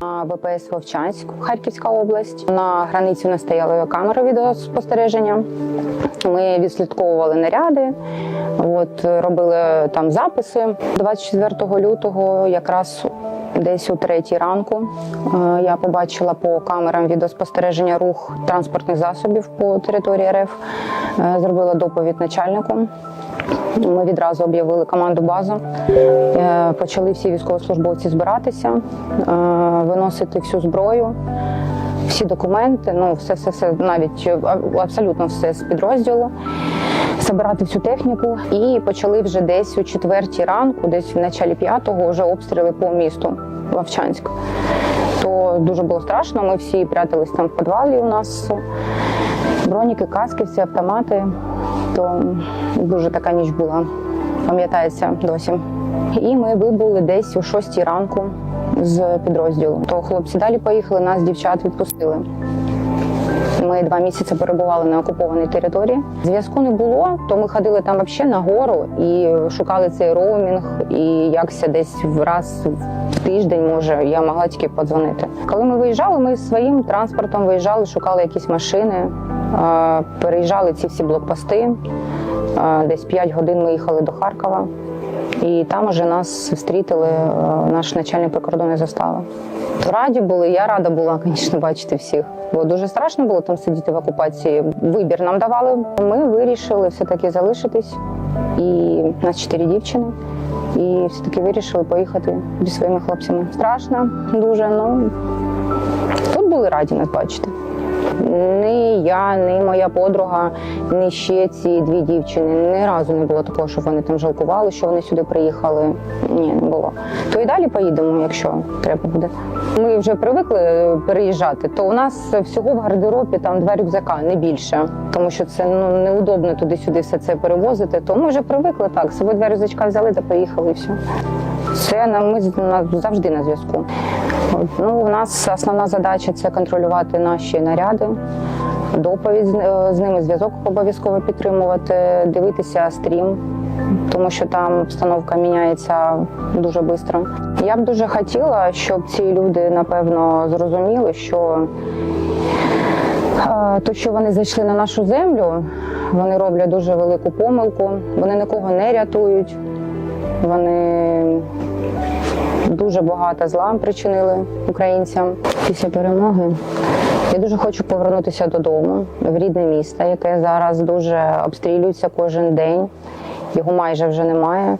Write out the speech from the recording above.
ВПС Вовчанськ, Харківська область. На границі у нас стояли камери відеоспостереження. Ми відслідковували наряди, от, робили там записи. 24 лютого, якраз десь у третій ранку, е, я побачила по камерам відеоспостереження рух транспортних засобів по території РФ. Е, Зробила доповідь начальнику. Ми відразу об'явили команду базу. Е, Почали всі військовослужбовці збиратися, е, виносити всю зброю, всі документи, ну все, все, все, навіть е, абсолютно все з підрозділу. Забирати всю техніку і почали вже десь у четвертій ранку, десь в началі п'ятого, вже обстріли по місту Вовчанськ. То дуже було страшно. Ми всі прятались там в підвалі. У нас броніки, каски, всі автомати. То дуже така ніч була, пам'ятається досі. І ми вибули десь о 6 ранку з підрозділу. То хлопці далі поїхали, нас дівчат відпустили. Ми два місяці перебували на окупованій території. Зв'язку не було, то ми ходили там взагалі на гору і шукали цей роумінг. І якся десь раз в тиждень, може, я могла тільки подзвонити. Коли ми виїжджали, ми своїм транспортом виїжджали, шукали якісь машини, переїжджали ці всі блокпости. Десь 5 годин ми їхали до Харкова. І там уже нас зустріли е, наш начальник прикордонної застави. Раді були, я рада була, звісно, бачити всіх. Бо дуже страшно було там сидіти в окупації. Вибір нам давали. Ми вирішили все-таки залишитись. І в нас чотири дівчини. І все-таки вирішили поїхати зі своїми хлопцями. Страшно, дуже. Ну тут були раді нас бачити. Ні я, ні моя подруга, ні ще ці дві дівчини. Ні разу не було такого, щоб вони там жалкували, що вони сюди приїхали. Ні, не було. То і далі поїдемо, якщо треба буде. Ми вже привикли е, переїжджати, то у нас всього в гардеробі там два рюкзака, не більше. Тому що це ну неудобно туди-сюди все це перевозити. То ми вже привикли так. З собою два рюкзачка взяли та поїхали і все. Це нам ми завжди на зв'язку. Ну, у нас основна задача це контролювати наші наряди, доповідь з, е, ними, зв'язок обов'язково підтримувати, дивитися стрім, тому що там обстановка міняється дуже швидко. Я б дуже хотіла, щоб ці люди напевно зрозуміли, що е, то, що вони зайшли на нашу землю, вони роблять дуже велику помилку, вони нікого не рятують. Вони дуже багато зла причинили українцям після перемоги. Я дуже хочу повернутися додому в рідне місто, яке зараз дуже обстрілюється кожен день. Його майже вже немає.